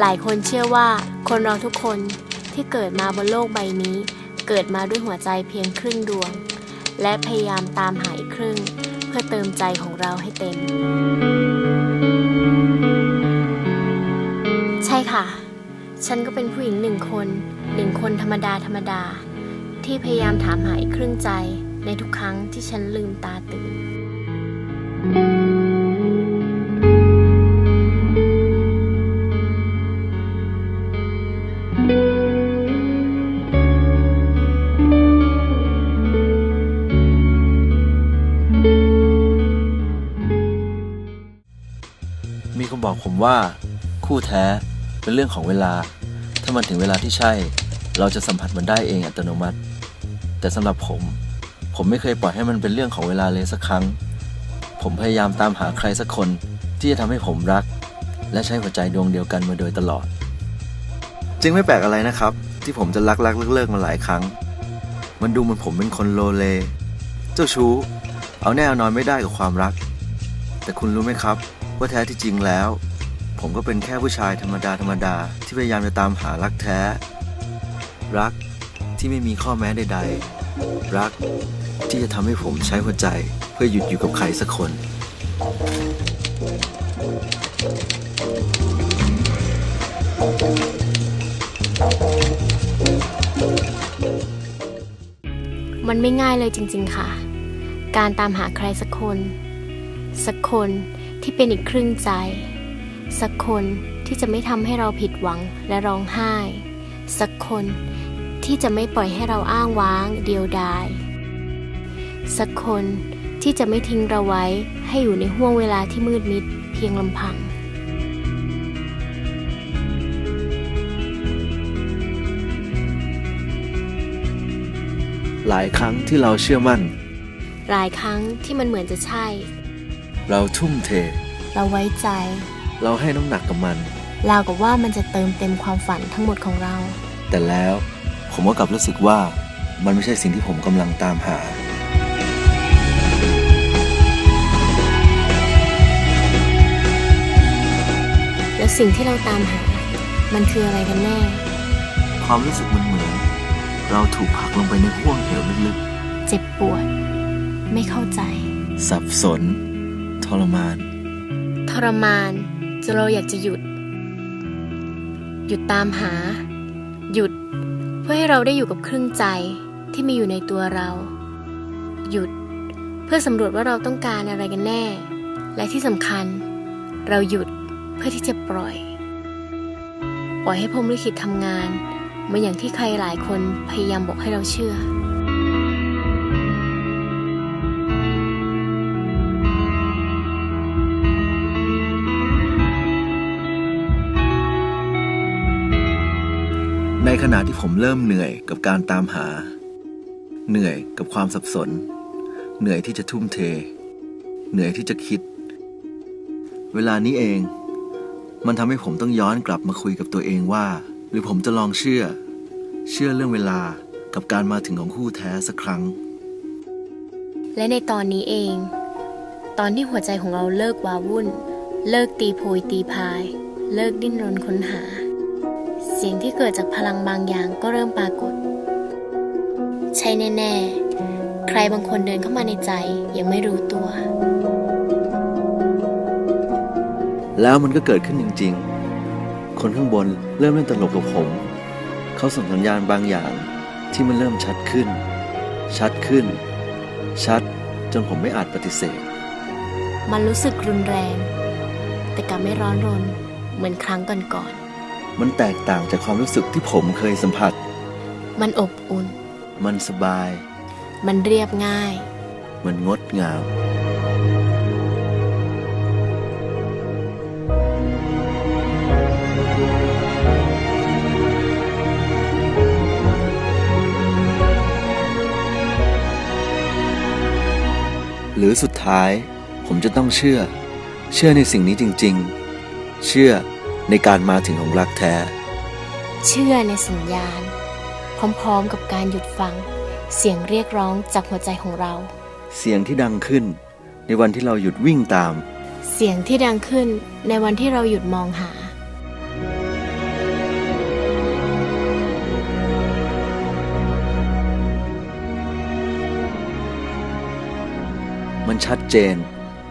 หลายคนเชื่อว่าคนเราทุกคนที่เกิดมาบนโลกใบนี้ เกิดมาด้วยหัวใจเพียงครึ่งดวง และพยายามตามหาอีกครึ่ง เพื่อเติมใจของเราให้เต็ม ใช่ค่ะ ฉันก็เป็นผู้หญิงหนึ่งคนหนึ่งคนธรรมดาธรรมดา ที่พยายามถามหาอีกครึ่งใจในทุกครั้งที่ฉันลืมตาตื่น มีคนบอกผมว่า คู่แท้เป็นเรื่องของเวลา ถ้ามันถึงเวลาที่ใช่ เราจะสัมผัสมันได้เองอัตโนมัติ แต่สำหรับผม ผมไม่เคยปล่อยให้มันเป็นเรื่องของเวลาเลยสักครั้ง ผมพยายามตามหาใครสักคนที่จะทำให้ผมรัก และใช้หัวใจดวงเดียวกันมาโดยตลอด จึงไม่แปลกอะไรนะครับ ที่ผมจะรักรักเลิกเลิกมาหลายครั้ง มันดูเหมือนผมเป็นคนโลเล เจ้าชู้ เอาแน่เอานอนไม่ได้กับความรัก แต่คุณรู้ไหมครับ ว่าแท้ที่จริงแล้ว ผมก็เป็นแค่ผู้ชายธรรมดาธรรมดาที่พยายามจะตามหารักแท้ รักที่ไม่มีข้อแม้ใด ๆ รักที่จะทำให้ผมใช้หัวใจเพื่อหยุดอยู่กับใครสักคนมันไม่ง่ายเลยจริง ๆ ค่ะ การตามหาใครสักคน สักคน ที่เป็นอีกครึ่งใจ สักคนที่จะไม่ทำให้เราผิดหวังและร้องไห้ สักคนที่จะไม่ปล่อยให้เราอ้างว้างเดียวดาย สักคนที่จะไม่ทิ้งเราไว้ให้อยู่ในห่วงเวลาที่มืดมิดเพียงลำพัง หลายครั้งที่เราเชื่อมั่น หลายครั้งที่มันเหมือนจะใช่ เราทุ่มเท เราไว้ใจ เราให้น้ำหนักกับมัน ราวกับว่ามันจะเติมเต็มความฝันทั้งหมดของเรา แต่แล้วผมก็กลับรู้สึกว่ามันไม่ใช่สิ่งที่ผมกำลังตามหา แล้วสิ่งที่เราตามหา มันคืออะไรกันแน่ ความรู้สึกมันเหมือน เราถูกผลักลงไปในห้วงเหวลึกเจ็บปวด ไม่เข้าใจๆสับสนท รมาน ทรมานจนเราอยากจะหยุด หยุดตามหา หยุด เพื่อให้เราได้อยู่กับครึ่งใจที่มีอยู่ในตัวเรา หยุด เพื่อสำรวจว่าเราต้องการอะไรกันแน่ และที่สำคัญ เราหยุดเพื่อที่จะปล่อย ปล่อยให้พรมลิขิตทำงานเหมือนอย่างที่ใครหลายคนพยายามบอกให้เราเชื่อ ขณะที่ผมเริ่มเหนื่อยกับการตามหา เหนื่อยกับความสับสน เหนื่อยที่จะทุ่มเท เหนื่อยที่จะคิด เวลานี้เอง มันทำให้ผมต้องย้อนกลับมาคุยกับตัวเองว่า หรือผมจะลองเชื่อ เชื่อเรื่องเวลากับการมาถึงของคู่แท้สักครั้ง และในตอนนี้เอง ตอนที่หัวใจของเราเลิกวาวุ่น เลิกตีโพยตีพาย เลิกดิ้นรนค้นหา เสียงที่เกิดจากพลังบางอย่างก็เริ่มปรากฏ ใช่แน่ ๆ ใครบางคนเดินเข้ามาในใจยังไม่รู้ตัว แล้วมันก็เกิดขึ้นจริง ๆ คนข้างบนเริ่มเล่นตลกกับผม เขาส่งสัญญาณบางอย่างที่มันเริ่มชัดขึ้น ชัดขึ้น ชัดจนผมไม่อาจปฏิเสธ มันรู้สึกรุนแรง แต่กลับไม่ร้อนรน เหมือนครั้งก่อน มันแตกต่างจากความรู้สึกที่ผมเคยสัมผัสๆมันอบอุ่น มันสบาย มันเรียบง่าย มันงดงาม หรือสุดท้าย ผมจะต้องเชื่อ เชื่อในสิ่งนี้จริง ๆ เชื่อ ในการมาถึงของรักแท้ เชื่อในสัญญาณ พร้อมๆกับการหยุดฟัง เสียงเรียกร้องจากหัวใจของเรา เสียงที่ดังขึ้น ในวันที่เราหยุดวิ่งตาม เสียงที่ดังขึ้นในวันที่เราหยุดมองหา มันชัดเจน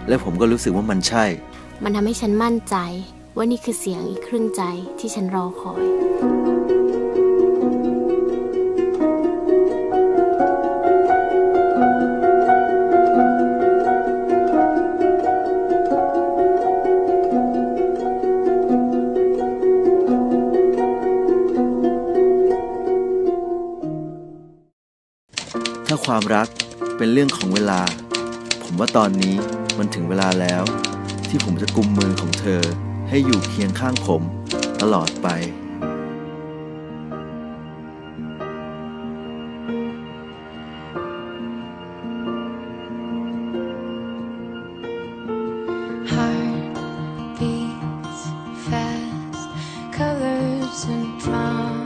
และผมก็รู้สึกว่ามันใช่ มันทำให้ฉันมั่นใจ ว่านี่คือเสียงอีกครึ่งใจที่ฉันรอคอยถ้าความรักเป็นเรื่องของเวลา ผมว่าตอนนี้มันถึงเวลาแล้ว ที่ผมจะกุมมือของเธอ ให้อยู่เคียงข้างผมตลอดไป and found